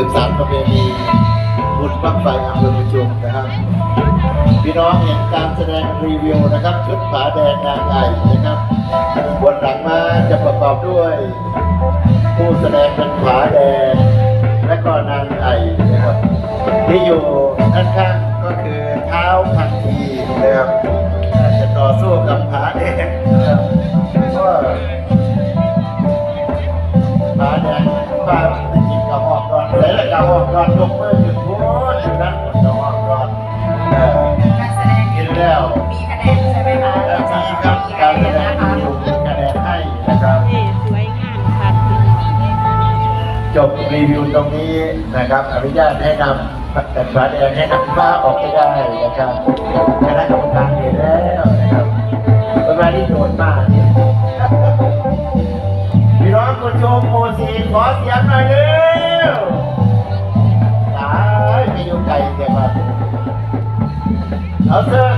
สืบสานประเพณีบุญบั้งไฟอำเภอประจวมนะครับ พี่น้องเห็นการแสดงรีวิวนะครับชุดผ้าแดงนางไอ้นะครับบนหลังมาจะประกอบด้วย รีวิวตรงนี้นะครับ อนุญาตให้นำแต่ฟ้าแดงให้นำฟ้าออกไปได้นะครับคณะกรรมการเห็นแล้วนะครับป็นมาที่โดดมากพี่น้องคุณชมโมสีขอเสียงหน่อยเร็วตายไม่อยู่ไกลเสียงมาเอาเสิร์ฟพี่น้อ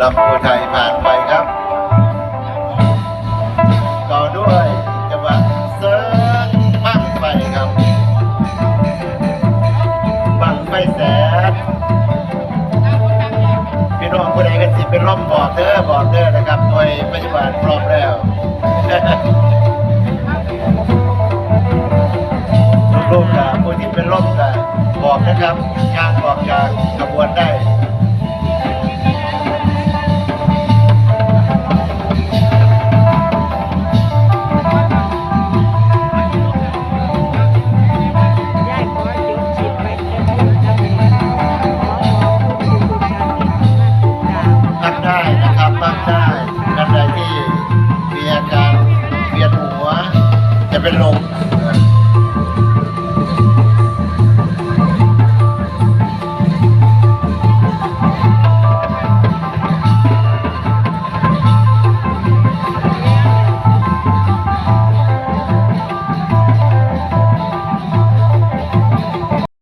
ลำพูไทยผ่านไปครับ ต่อด้วยจังหวะเซิร์ฟบังไฟครับบังไฟแสนพี่น้องผู้ใดกันสิเป็นร่มบอกเด้อบอกเด้อนะครับหน่วยปฏิบัติพร้อมแล้วลูกๆกับผู้ที่เป็นร่มกับบอกนะครับงานบอกจากขบวนได้ ท่านใ